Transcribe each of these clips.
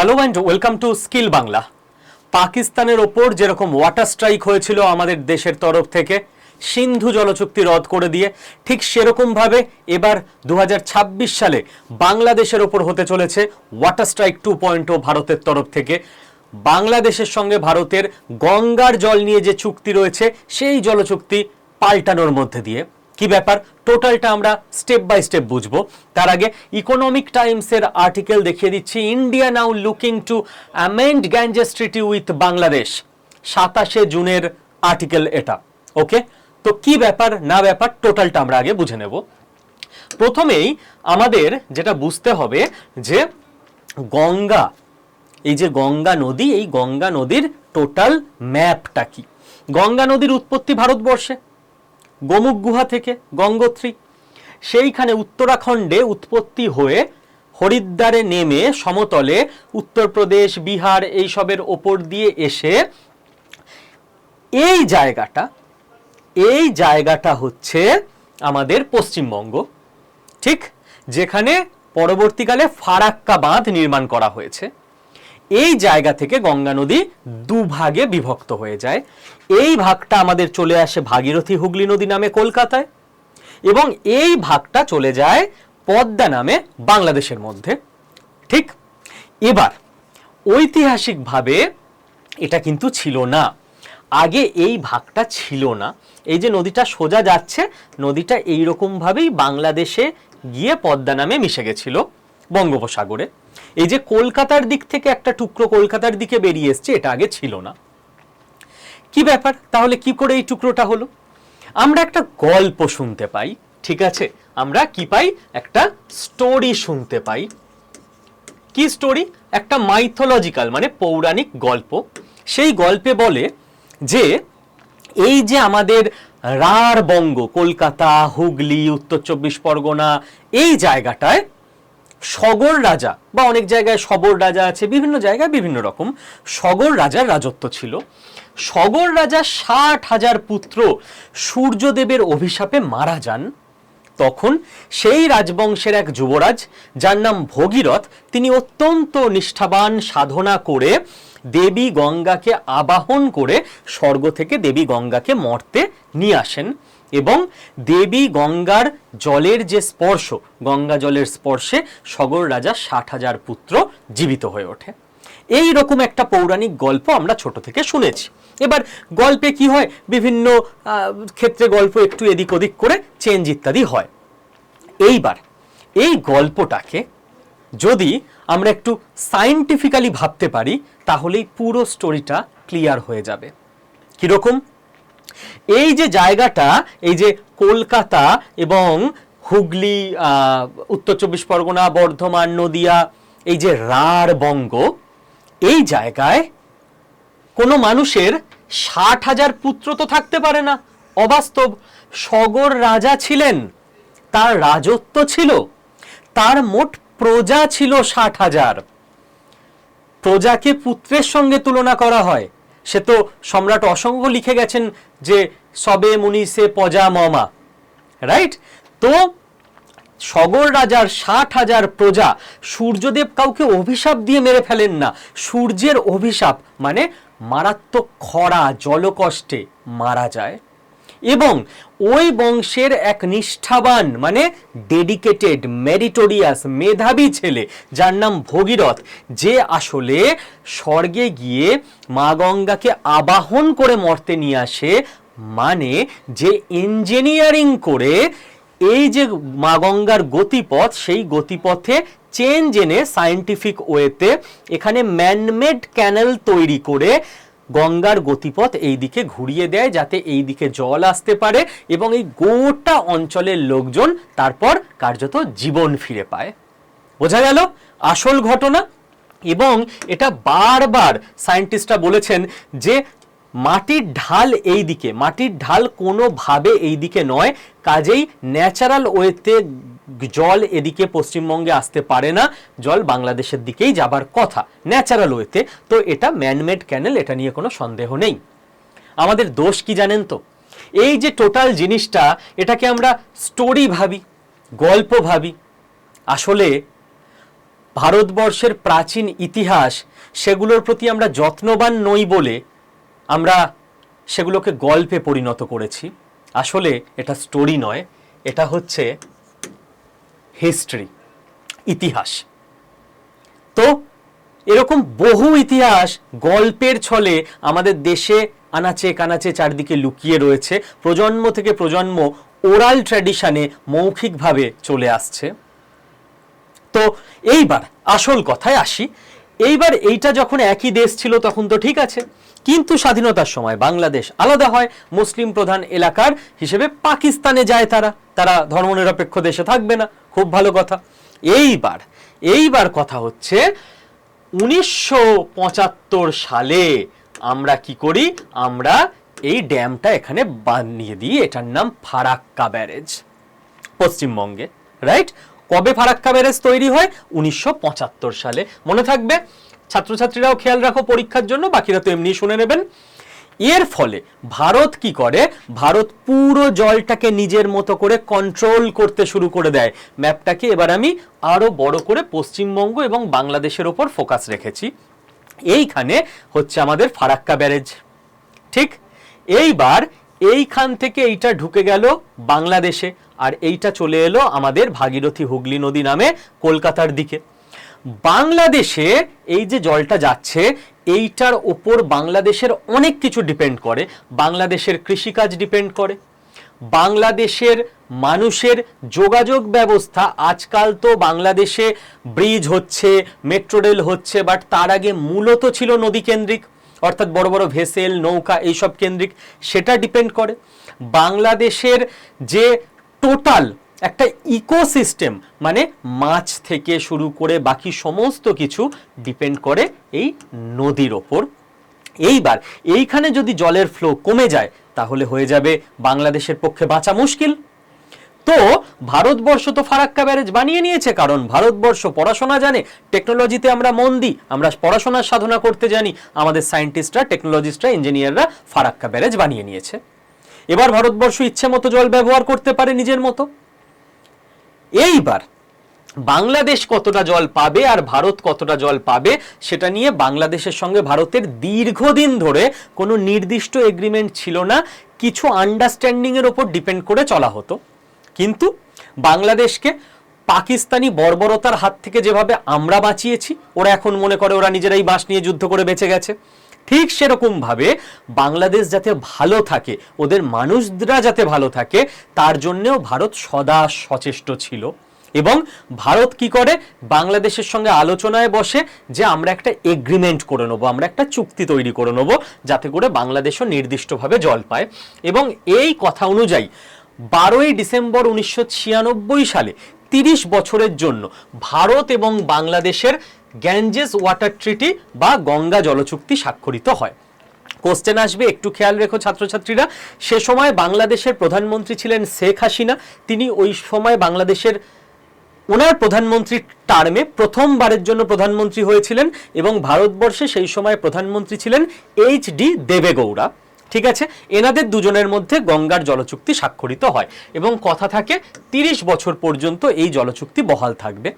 Hello and welcome to skill Bangla পাকিস্তানের ওপর যেরকম ওয়াটার স্ট্রাইক হয়েছিল আমাদের দেশের তরফ থেকে, সিন্ধু জলচুক্তি রদ করে দিয়ে ঠিক সেরকমভাবে এবার দু হাজার ছাব্বিশ সালে বাংলাদেশের ওপর হতে চলেছে ওয়াটার স্ট্রাইক টু পয়েন্ট ভারতের তরফ থেকে। বাংলাদেশের সঙ্গে ভারতের গঙ্গার জল নিয়ে যে চুক্তি রয়েছে, সেই জলচুক্তি পাল্টানোর মধ্যে দিয়ে। কি ব্যাপার? টোটালটা আমরা স্টেপ বাই স্টেপ বুঝব। তার আগে ইকোনমিক টাইমসের আর্টিকেল দেখিয়ে দিচ্ছি। India now looking to amend Ganges treaty with Bangladesh সাতাশে জুনের আর্টিকেল এটা। ওকে তো কি ব্যাপার, না ব্যাপার টোটালটা আমরা আগে বুঝে নেব। প্রথমেই আমাদের যেটা বুঝতে হবে যে গঙ্গা, এই যে গঙ্গা নদী, এই গঙ্গা নদীর টোটাল ম্যাপটা কি? গঙ্গা নদীর উৎপত্তি ভারতবর্ষে। গোমুখ গুহা থেকে গঙ্গোত্রী। সেইখানে উত্তরাখণ্ডে উৎপত্তি হয়ে হরিদ্বারে নেমে সমতলে উত্তরপ্রদেশ, বিহার এইসবের ওপর দিয়ে এসে এই জায়গাটা এই জায়গাটা হচ্ছে আমাদের পশ্চিমবঙ্গ। ঠিক যেখানে পরবর্তীকালে ফারাক্কা বাঁধ নির্মাণ করা হয়েছে। এই জায়গা থেকে গঙ্গা নদী দুভাগে বিভক্ত হয়ে যায়। এই ভাগটা আমাদের চলে আসে ভাগীরথী হুগলি নদী নামে কলকাতায় এবং এই ভাগটা চলে যায় পদ্মা নামে বাংলাদেশের মধ্যে। ঠিক এবার ঐতিহাসিকভাবে এটা কিন্তু ছিল না। আগে এই ভাগটা ছিল না। এই যে নদীটা সোজা যাচ্ছে, নদীটা এইরকমভাবেই বাংলাদেশে গিয়ে পদ্মা নামে মিশে গেছিল বঙ্গোপসাগরে। এই যে কলকাতার দিক থেকে একটা টুকরো কলকাতার দিকে বেরিয়ে এসছে, এটা আগে ছিল না। কি ব্যাপার? তাহলে কি করে এই টুকরোটা হলো? আমরা একটা গল্প শুনতে পাই, ঠিক আছে? আমরা কি পাই? একটা স্টোরি শুনতে পাই। কি স্টোরি একটা মাইথোলজিক্যাল মানে পৌরাণিক গল্প। সেই গল্পে বলে যে, এই যে আমাদের রার বঙ্গ কলকাতা, হুগলি, উত্তর চব্বিশ পরগনা, এই জায়গাটায় সগর রাজা বা অনেক জায়গায় সবর রাজা আছে, বিভিন্ন জায়গায় বিভিন্ন রকম। সগর রাজার রাজত্ব ছিল। সগর রাজা ষাট হাজার পুত্র সূর্যদেবের অভিশাপে মারা যান। তখন সেই রাজবংশের এক যুবরাজ, যার নাম ভগীরথ, তিনি অত্যন্ত নিষ্ঠাবান সাধনা করে দেবী গঙ্গাকে আবাহন করে স্বর্গ থেকে দেবী গঙ্গাকে মর্তে নিয়ে আসেন। এবং দেবী গঙ্গার জলের যে স্পর্শ, গঙ্গা জলের স্পর্শে সগর রাজা ষাট হাজার পুত্র জীবিত হয়ে ওঠে। এই রকম একটা পৌরাণিক গল্প আমরা ছোট থেকে শুনেছি। এবার গল্পে কি হয়? বিভিন্ন ক্ষেত্রে গল্প একটু এদিক ওদিক করে চেঞ্জ ইত্যাদি হয়। এইবার এই গল্পটাকে যদি আমরা একটু সায়েন্টিফিক্যালি ভাবতে পারি, তাহলেই পুরো স্টোরিটা ক্লিয়ার হয়ে যাবে। কীরকম? এই যে জায়গাটা, এই যে কলকাতা এবং হুগলি উত্তর চব্বিশ পরগনা, বর্ধমান, নদিয়া, এই যে রাঢ় বঙ্গ, এই জায়গায় কোনো মানুষের ষাট হাজার পুত্র তো থাকতে পারে না। অবাস্তব। সগর রাজা ছিলেন, তার রাজত্ব ছিল, তার মোট প্রজা ছিল ষাট হাজার। প্রজাকে পুত্রের সঙ্গে তুলনা করা হয়। সে তো সম্রাট অসংখ্য লিখে গেছেন যে সবে মুনিসে পজা মমা রাইট তো সগর রাজার ষাট হাজার প্রজা সূর্যদেব কাউকে অভিশাপ দিয়ে মেরে ফেলেন না। সূর্যের অভিশাপ মানে মারাত্মক খরা, জলকষ্টে মারা যায়। এবং ওই বংশের এক নিষ্ঠাবান মানে ডেডিকেটেড মেরিটোরিয়াস মেধাবী ছেলে, যার নাম ভগীরথ, যে আসলে স্বর্গে গিয়ে মা গঙ্গাকে আবাহন করে মর্তে নিয়ে আসে মানে যে ইঞ্জিনিয়ারিং করে এই যে মা গঙ্গার গতিপথ, সেই গতিপথে চেঞ্জ এনে সায়েন্টিফিক ওয়েতে এখানে ম্যানমেড ক্যানেল তৈরি করে গঙ্গার গতিপথ এই দিকে ঘুরিয়ে দেয় যাতে এই দিকে জল আসতে পারে এবং এই গোটা অঞ্চলের লোকজন তারপর কার্যত জীবন ফিরে পায়। বোঝা গেল আসল ঘটনা এবং এটা বারবার সায়েন্টিস্টরা বলেছেন যে মাটির ঢাল এই দিকে মাটির ঢাল কোনোভাবে এই দিকে নয়, কাজেই ন্যাচারাল ওয়েতে জল এদিকে পশ্চিমবঙ্গে আসতে পারে না, জল বাংলাদেশের দিকেই যাবার কথা, ন্যাচারাল ওয়েতে। তো এটা ম্যানমেড ক্যানেল, এটা নিয়ে কোনো সন্দেহ নেই। আমাদের দোষ কি জানেন তো? এই যে টোটাল জিনিসটা, এটাকে আমরা স্টোরি ভাবি, গল্প ভাবি। আসলে ভারতবর্ষের প্রাচীন ইতিহাস, সেগুলোর প্রতি আমরা যত্নবান নই বলে আমরা সেগুলোকে গল্পে পরিণত করেছি। আসলে এটা স্টোরি নয়, এটা হচ্ছে হিস্ট্রি ইতিহাস। তো এরকম বহু ইতিহাস গল্পের ছলে আমাদের দেশে আনাচে কানাচে চারদিকে লুকিয়ে রয়েছে। প্রজন্ম থেকে প্রজন্ম ওরাল ট্র্যাডিশনে মৌখিকভাবে চলে আসছে। তো এইবার আসল কথায় আসি। এইবার এইটা যখন একই দেশ ছিল তখন তো ঠিক আছে। কিন্তু স্বাধীনতার সময় বাংলাদেশ আলাদা হয়। মুসলিম প্রধান এলাকার হিসেবে পাকিস্তানে যায় তারা। তারা ধর্মনিরপেক্ষ দেশে থাকবে না। খুব ভালো কথা। এইবার এইবার কথা হচ্ছে, উনিশশো পঁচাত্তর সালে আমরা কি করি? আমরা এই ড্যামটা এখানে বানিয়ে দিই এটার নাম ফারাক্কা ব্যারেজ, পশ্চিমবঙ্গে রাইট কবে ফারাক্কা ব্যারেজ তৈরি হয়? উনিশশো পঁচাত্তর সালে। মনে থাকবে? ছাত্রছাত্রীরাও খেয়াল রাখো পরীক্ষার জন্য, বাকিরা তো এমনি শুনে নেবেন। এর ফলে ভারত কি করে? ভারত পুরো জলটাকে নিজের মতো করে কন্ট্রোল করতে শুরু করে দেয়। ম্যাপটাকে এবার আমি আরও বড় করে পশ্চিমবঙ্গ এবং বাংলাদেশের ওপর ফোকাস রেখেছি। এইখানে হচ্ছে আমাদের ফারাক্কা ব্যারেজ। ঠিক? এইবার এইখান থেকে এইটা ঢুকে গেল বাংলাদেশে। আর এইটা চলে এলো আমাদের ভাগীরথী হুগলি নদী নামে কলকাতার দিকে। বাংলাদেশে এই যে জলটা যাচ্ছে, এইটার ওপর বাংলাদেশের অনেক কিছু ডিপেন্ড করে। বাংলাদেশের কৃষিকাজ ডিপেন্ড করে। বাংলাদেশের মানুষের যোগাযোগ ব্যবস্থা, আজকাল তো বাংলাদেশে ব্রিজ হচ্ছে মেট্রো রেল হচ্ছে বাট তার আগে মূলত ছিল নদী কেন্দ্রিক, অর্থাৎ বড় বড় ভেসেল নৌকা, এইসব কেন্দ্রিক, সেটা ডিপেন্ড করে। বাংলাদেশের যে টোটাল একটা ইকোসিস্টেম মানে মাছ থেকে শুরু করে বাকি সমস্ত কিছু ডিপেন্ড করে এই নদীর ওপর। এইবার এইখানে যদি জলের ফ্লো কমে যায়, তাহলে হয়ে যাবে বাংলাদেশের পক্ষে বাঁচা মুশকিল। তো ভারতবর্ষ তো ফারাক্কা ব্যারেজ বানিয়ে নিয়েছে, কারণ ভারতবর্ষ পড়াশোনা জানে, টেকনোলজিতে আমরা মন দিই, আমরা পড়াশোনার সাধনা করতে জানি, আমাদের সায়েন্টিস্টরা, টেকনোলজিস্টরা, ইঞ্জিনিয়াররা ফারাক্কা ব্যারেজ বানিয়ে নিয়েছে। এবার ভারতবর্ষ ইচ্ছে মতো জল ব্যবহার করতে পারে নিজের মতো। এইবার বাংলাদেশ কতটা জল পাবে আর ভারত কতটা জল পাবে সেটা নিয়ে বাংলাদেশের সঙ্গে ভারতের দীর্ঘদিন ধরে কোনো নির্দিষ্ট এগ্রিমেন্ট ছিল না। কিছু আন্ডারস্ট্যান্ডিং এর ওপর ডিপেন্ড করে চলা হতো। কিন্তু বাংলাদেশকে পাকিস্তানি বর্বরতার হাত থেকে যেভাবে আমরা বাঁচিয়েছি, ওরা এখন মনে করে ওরা নিজেরাই বাঁশ নিয়ে যুদ্ধ করে বেঁচে গেছে। ঠিক সেরকম ভাবে বাংলাদেশ যাতে ভালো থাকে, ওদের মানুষরা যাতে ভালো থাকে, তার জন্যেও ভারত সদা সচেষ্ট ছিল। এবং ভারত কি করে? বাংলাদেশের সঙ্গে আলোচনায় বসে যে আমরা একটা এগ্রিমেন্ট করে নেব, আমরা একটা চুক্তি তৈরি করে নেব, যাতে করে বাংলাদেশও নির্দিষ্টভাবে জল পায়। এবং এই কথা অনুযায়ী বারোই ডিসেম্বর উনিশশো ছিয়ানব্বই সালে তিরিশ বছরের জন্য ভারত এবং বাংলাদেশের গ্যাঞ্জেস ওয়াটার ট্রিটি বা গঙ্গা জলচুক্তি স্বাক্ষরিত হয়। কোশ্চেন আসবে, একটু খেয়াল রেখো ছাত্রছাত্রীরা। সে সময় বাংলাদেশের প্রধানমন্ত্রী ছিলেন শেখ হাসিনা। তিনি ওই সময় বাংলাদেশের ওনার প্রধানমন্ত্রী টার্মে প্রথমবারের জন্য প্রধানমন্ত্রী হয়েছিলেন এবং ভারতবর্ষে সেই সময় প্রধানমন্ত্রী ছিলেন এইচ ডি দেবেগৌড়া। ঠিক আছে? এনাদের দুজনের মধ্যে গঙ্গার জলচুক্তি স্বাক্ষরিত হয় এবং কথা থাকে তিরিশ বছর পর্যন্ত এই জলচুক্তি বহাল থাকবে।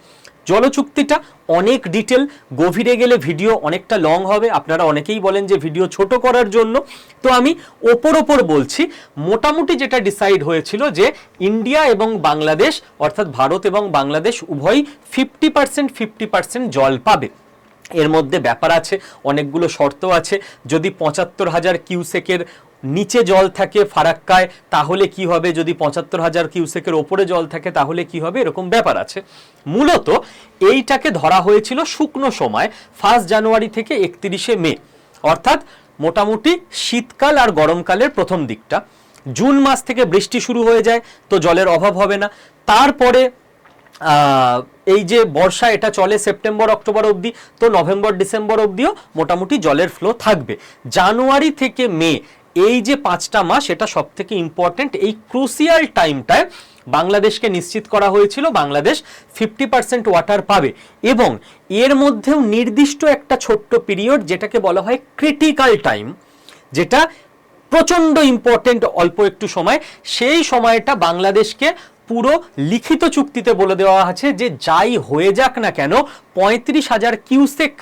জলচুক্তিটা অনেক ডিটেল, গভীরে গেলে ভিডিও অনেকটা লং হবে, আপনারা অনেকেই বলেন যে ভিডিও ছোট করার জন্য। তো আমি ওপর ওপর বলছি, মোটামুটি যেটা ডিসাইড হয়েছিল যে ইন্ডিয়া এবং বাংলাদেশ, অর্থাৎ ভারত এবং বাংলাদেশ উভয়ই ফিফটি পার্সেন্ট ফিফটি পার্সেন্ট জল পাবে। এর মধ্যে ব্যাপার আছে, অনেকগুলো শর্ত আছে। যদি পঁচাত্তর হাজার কিউসেকের নিচে জল থাকে ফারাক্কায়, তাহলে কি হবে? যদি পঁচাত্তর হাজার কিউসেকের ওপরে জল থাকে, তাহলে কি হবে? এরকম ব্যাপার আছে। মূলত এইটাকে ধরা হয়েছিল শুকনো সময়, ফার্স্ট জানুয়ারি থেকে একত্রিশে মে। অর্থাৎ মোটামুটি শীতকাল আর গরমকালের প্রথম দিকটা। জুন মাস থেকে বৃষ্টি শুরু হয়ে যায়, তো জলের অভাব হবে না। তারপরে এই যে বর্ষা, এটা চলে সেপ্টেম্বর, অক্টোবর অবধি, তো নভেম্বর, ডিসেম্বর অবধিও মোটামুটি জলের ফ্লো থাকবে। জানুয়ারি থেকে মে, এই যে পাঁচটা মাস, এটা সব থেকে ইম্পর্টেন্ট এই ক্রুসিয়াল টাইমটায় বাংলাদেশকে নিশ্চিত করা হয়েছিল, বাংলাদেশ ফিফটি পার্সেন্ট ওয়াটার পাবে। এবং এর মধ্যেও নির্দিষ্ট একটা ছোট্ট পিরিয়ড যেটাকে বলা হয় ক্রিটিক্যাল টাইম যেটা প্রচণ্ড ইম্পর্টেন্ট অল্প একটু সময়, সেই সময়টা বাংলাদেশকে পুরো লিখিত চুক্তিতে বলে দেওয়া আছে যে যাই হয়ে যাক না কেন, পঁয়ত্রিশ হাজার কিউসেক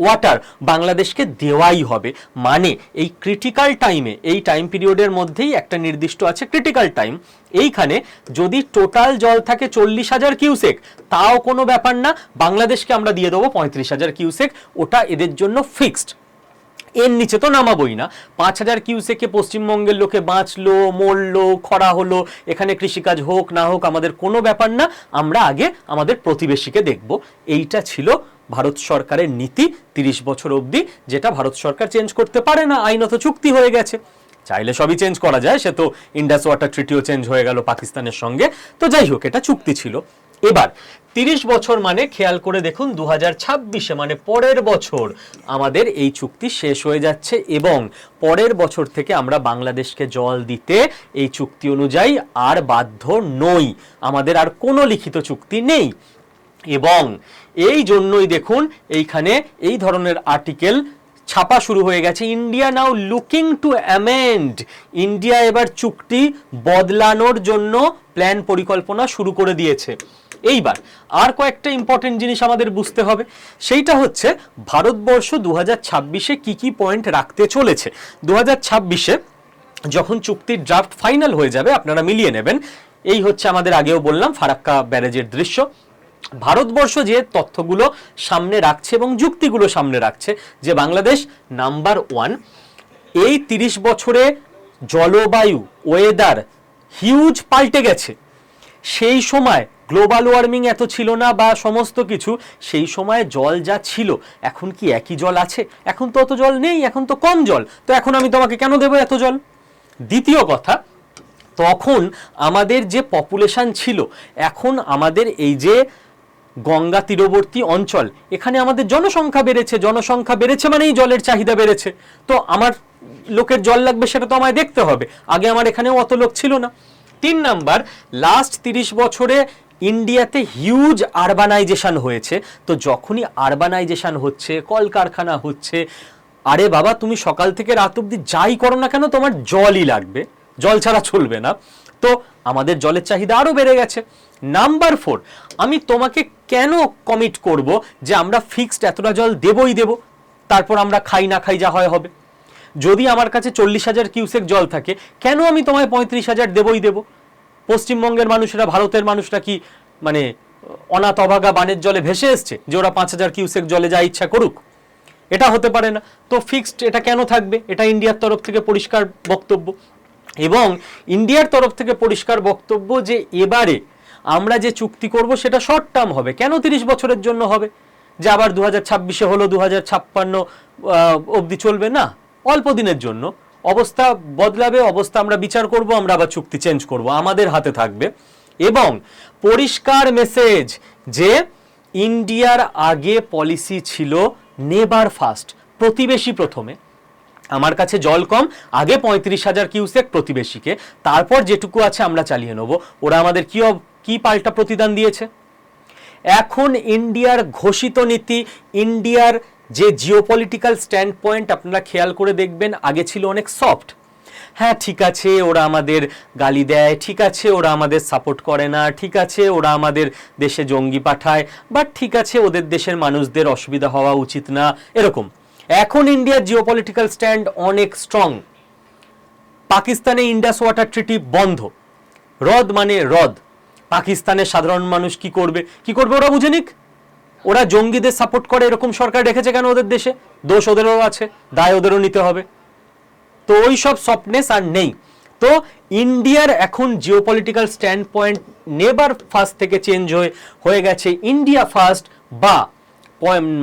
ওয়াটার বাংলাদেশকে দেওয়াই হবে। মানে এই ক্রিটিক্যাল টাইমে এই টাইম পিরিয়ডের মধ্যেই একটা নির্দিষ্ট আছে ক্রিটিক্যাল টাইম এইখানে যদি টোটাল জল থাকে চল্লিশ হাজার কিউসেক, তাও কোনো ব্যাপার না, বাংলাদেশকে আমরা দিয়ে দেবো পঁয়ত্রিশ হাজার কিউসেক। ওটা এদের জন্য ফিক্সড এর নিচে তো নামাবই না। পাঁচ হাজার কিউসেকে পশ্চিমবঙ্গের লোকে বাঁচলো, মরলো, খরা হলো, এখানে কৃষিকাজ হোক, না হোক, আমাদের কোনো ব্যাপার না। আমরা আগে আমাদের প্রতিবেশীকে দেখব। এইটা ছিল ভারত সরকারের নীতি তিরিশ বছর অবধি, যেটা ভারত সরকার চেঞ্জ করতে পারে না, আইনত চুক্তি হয়ে গেছে। চাইলে সবই চেঞ্জ করা যায়, সে তো ইন্ডাস ওয়াটার ট্রিটিও চেঞ্জ হয়ে গেল পাকিস্তানের সঙ্গে। তো যাই হোক, এটা চুক্তি ছিল। এবার তিরিশ বছর মানে খেয়াল করে দেখুন দু হাজার ছাব্বিশে মানে পরের বছর আমাদের এই চুক্তি শেষ হয়ে যাচ্ছে এবং পরের বছর থেকে আমরা বাংলাদেশকে জল দিতে এই চুক্তি অনুযায়ী আর বাধ্য নই। আমাদের আর কোনো লিখিত চুক্তি নেই এবং এই জন্যই দেখুন এইখানে এই ধরনের আর্টিকেল ছাপা শুরু হয়ে গেছে India now looking to amend India এবার চুক্তি বদলানোর জন্য প্ল্যান পরিকল্পনা শুরু করে দিয়েছে। এইবার আর কয়েকটা ইম্পর্টেন্ট জিনিস আমাদের বুঝতে হবে। সেইটা হচ্ছে, ভারতবর্ষ দু হাজার ছাব্বিশে কী কী পয়েন্ট রাখতে চলেছে? দু হাজার ছাব্বিশে যখন চুক্তির ড্রাফট ফাইনাল হয়ে যাবে, আপনারা মিলিয়ে নেবেন। এই হচ্ছে আমাদের আগেও বললাম, ফারাক্কা ব্যারেজের দৃশ্য। ভারতবর্ষ যে তথ্যগুলো সামনে রাখছে এবং যুক্তিগুলো সামনে রাখছে, যে বাংলাদেশ নাম্বার ওয়ান, এই তিরিশ বছরে জলবায়ু ওয়েদার হিউজ পাল্টে গেছে। সেই সময় গ্লোবাল ওয়ার্মিং এত ছিল না বা সমস্ত কিছু, সেই সময় জল যা ছিল, এখন কি একই জল আছে? এখন তো অত জল নেই, এখন তো কম জল। তো এখন আমি তোমাকে কেন দেবো এত জল? দ্বিতীয় কথা, তখন আমাদের যে পপুলেশান ছিল, এখন আমাদের এই যে গঙ্গা তীরবর্তী অঞ্চল, এখানে আমাদের জনসংখ্যা বেড়েছে জনসংখ্যা বেড়েছে মানেই জলের চাহিদা বেড়েছে। তো আমার লোকের জল লাগবে সেটা তো আমায় দেখতে হবে। আগে আমার এখানেও অত লোক ছিল না। তিন নাম্বার লাস্ট তিরিশ বছরে ইন্ডিয়াতে হিউজ আরবানাইজেশন হয়েছে। তো যখনই আরবানাইজেশন হচ্ছে, কলকারখানা হচ্ছে, আরে বাবা, তুমি সকাল থেকে রাত অব্দি যাই করো না কেন, তোমার জলই লাগবে। জল ছাড়া চলবে না। তো আমাদের জলের চাহিদা আরও বেড়ে গেছে। নাম্বার ফোর আমি তোমাকে কেন কমিট করব যে আমরা ফিক্সড এতটা জল দেবই দেব, তারপর আমরা খাই না খাই যা হয় হবে। যদি আমার কাছে চল্লিশ হাজার কিউসেক জল থাকে, কেন আমি তোমায় পঁয়ত্রিশ হাজার দেবই দেব? পশ্চিমবঙ্গের মানুষেরা, ভারতের মানুষরা কি মানে অনাথ অভাগা বানের জলে ভেসে এসছে যে ওরা পাঁচ হাজার কিউসেক জলে যা ইচ্ছা করুক? এটা হতে পারে না। তো ফিক্সড এটা কেন থাকবে? এটা ইন্ডিয়ার তরফ থেকে পরিষ্কার বক্তব্য। এবং ইন্ডিয়ার তরফ থেকে পরিষ্কার বক্তব্য যে এবারে আমরা যে চুক্তি করব সেটা শর্ট টার্ম হবে। কেন তিরিশ বছরের জন্য হবে? যে আবার দু হাজার ছাব্বিশে হলো দু হাজার ছাপ্পান্ন অবধি চলবে না। অল্প দিনের জন্য। অবস্থা বদলাবে, অবস্থা আমরা বিচার করব, আমরা আবার চুক্তি চেঞ্জ করব। আমাদের হাতে থাকবে। এবং পরিষ্কার মেসেজ যে ইন্ডিয়ার আগে পলিসি ছিল নেবার ফার্স্ট প্রতিবেশী প্রথমে। আমার কাছে জল কম, আগে পঁয়ত্রিশ হাজার কিউসেক প্রতিবেশীকে। তারপর যেটুকু আছে আমরা চালিয়ে নেব। ওরা আমাদের কি কি পাল্টা প্রতিদান দিয়েছে? এখন ইন্ডিয়ার ঘোষিত নীতি, ইন্ডিয়ার যে জিওপলিটিক্যাল স্ট্যান্ড পয়েন্ট আপনারা খেয়াল করে দেখবেন, আগে ছিল অনেক সফট হ্যাঁ ঠিক আছে, ওরা আমাদের গালি দেয়, ঠিক আছে, ওরা আমাদের সাপোর্ট করে না, ঠিক আছে, ওরা আমাদের দেশে জঙ্গি পাঠায় বাট ঠিক আছে, ওদের দেশের মানুষদের অসুবিধা হওয়া উচিত না, এরকম। এখন ইন্ডিয়ার জিওপলিটিক্যাল স্ট্যান্ড অনেক স্ট্রং পাকিস্তানে ইন্ডাস ওয়াটার ট্রিটি বন্ধ। হ্রদ মানে হ্রদ। পাকিস্তানের সাধারণ মানুষ কি করবে? কি করবে ওরা বুঝে নিক? ওরা জঙ্গিদের সাপোর্ট করে এরকম সরকার রেখেছে কেন ওদের দেশে? দোষ ওদেরও আছে, দায় ওদেরও নিতে হবে। তো ওই সব সফটনেস আর নেই। তো ইন্ডিয়ার এখন geopolitical stand point neighbour first থেকে চেঞ্জ হয়ে হয়ে গেছে। ইন্ডিয়া ফার্স্ট বা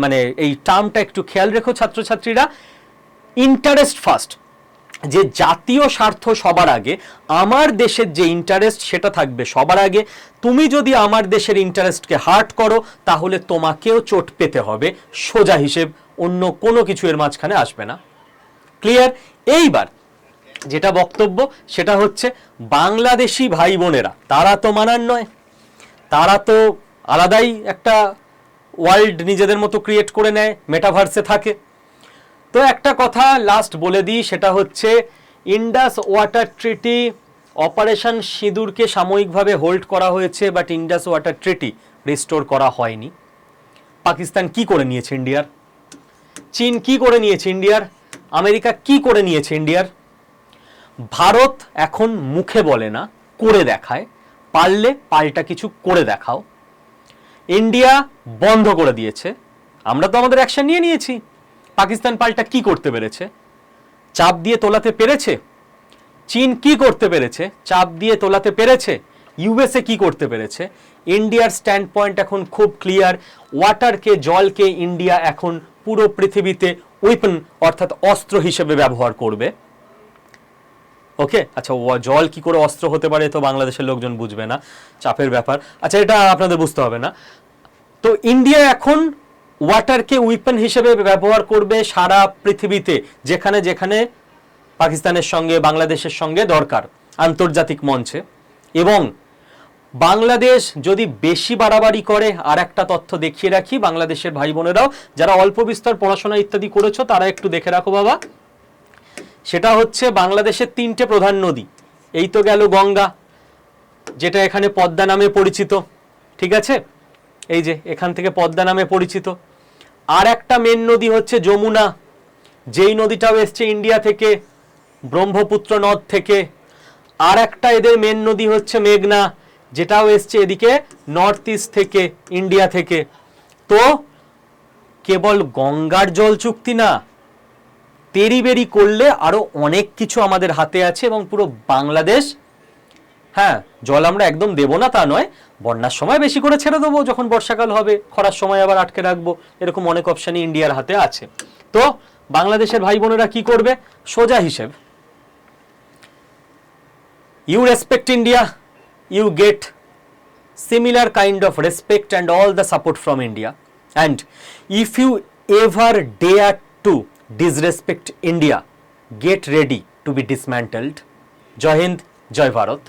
মানে এই টার্মটা একটু খেয়াল রেখো ছাত্রছাত্রীরা। ইন্টারেস্ট ফার্স্ট যে জাতীয় স্বার্থ সবার আগে, আমার দেশের যে ইন্টারেস্ট সেটা থাকবে সবার আগে। তুমি যদি আমার দেশের ইন্টারেস্টকে হার্ট করো, তাহলে তোমাকেও চোট পেতে হবে। সোজা হিসেব, অন্য কোনো কিছু এর মাঝখানে আসবে না। ক্লিয়ার এইবার যেটা বক্তব্য, সেটা হচ্ছে বাংলাদেশি ভাই বোনেরা তারা তো মানার নয়। তারা তো আলাদাই একটা ওয়ার্ল্ড নিজেদের মতো ক্রিয়েট করে নেয় মেটাভার্সে থাকে। তো একটা কথা লাস্ট বলে দিই, সেটা হচ্ছে ইন্ডাস ওয়াটার ট্রিটি অপারেশন সিঁদুরকে সাময়িকভাবে হোল্ড করা হয়েছে but Indus water treaty restore করা হয়নি। পাকিস্তান কি করে নিয়েছে ইন্ডিয়ার চীন কি করে নিয়েছে ইন্ডিয়ার আমেরিকা কি করে নিয়েছে ইন্ডিয়ার ভারত এখন মুখে বলে না, করে দেখায়। পারলে পাল্টা কিছু করে দেখাও। ইন্ডিয়া বন্ধ করে দিয়েছে। আমরা তো আমাদের অ্যাকশন নিয়ে নিয়েছি। পাকিস্তান পাল্টা কি করতে পেরেছে? চাপ দিয়ে তোলাতে পেরেছে? চীন কি করতে পেরেছে? চাপ দিয়ে তোলাতে পেরেছে? ইউএসএ কি করতে পেরেছে? ইন্ডিয়ার স্ট্যান্ড পয়েন্ট এখন খুব ক্লিয়ার। ওয়াটারকে, জলকে ইন্ডিয়া এখন পুরো পৃথিবীতে উইপন অর্থাৎ অস্ত্র হিসেবে ব্যবহার করবে। ওকে? আচ্ছা জল কি করে অস্ত্র হতে পারে, তো বাংলাদেশের লোকজন বুঝবে না। চাপের ব্যাপার। আচ্ছা এটা আপনাদের বুঝতে হবে না। তো ইন্ডিয়া এখন ওয়াটারকে উইপেন হিসেবে ব্যবহার করবে সারা পৃথিবীতে, যেখানে যেখানে পাকিস্তানের সঙ্গে, বাংলাদেশের সঙ্গে দরকার আন্তর্জাতিক মঞ্চে। এবং বাংলাদেশ যদি বেশি বাড়াবাড়ি করে আর একটা তথ্য দেখিয়ে রাখি বাংলাদেশের ভাই বোনেরাও, যারা অল্প বিস্তর পড়াশোনা ইত্যাদি করেছ, তারা একটু দেখে রাখো বাবা। সেটা হচ্ছে বাংলাদেশের তিনটে প্রধান নদী। এই তো গেল গঙ্গা, যেটা এখানে পদ্মা নামে পরিচিত, ঠিক আছে? এই যে, এখান থেকে পদ্মা নামে পরিচিত। আর একটা মেন নদী হচ্ছে যমুনা। যেই নদীটাও এসছে ইন্ডিয়া থেকে, ব্রহ্মপুত্র নদ থেকে। আর একটা এদের মেন নদী হচ্ছে মেঘনা, যেটাও এসছে এদিকে নর্থ ইস্ট থেকে ইন্ডিয়া থেকে। তো, কেবল গঙ্গার জল চুক্তি না তেরিবেরি করলে আরও অনেক কিছু আমাদের হাতে আছে এবং পুরো বাংলাদেশ হ্যাঁ জল আমরা একদম দেব না তা নয়, বন্যার সময় বেশি করে ছেড়ে দেবো যখন বর্ষাকাল হবে, খরার সময় আবার আটকে রাখব, এরকম অনেক অপশানই ইন্ডিয়ার হাতে আছে। তো, বাংলাদেশের ভাই বোনেরা কি করবে? সোজা হিসেব। You respect India you get similar kind of respect and all the support from India and if you ever dare to disrespect India get ready to be dismantled জয় হিন্দ জয় ভারত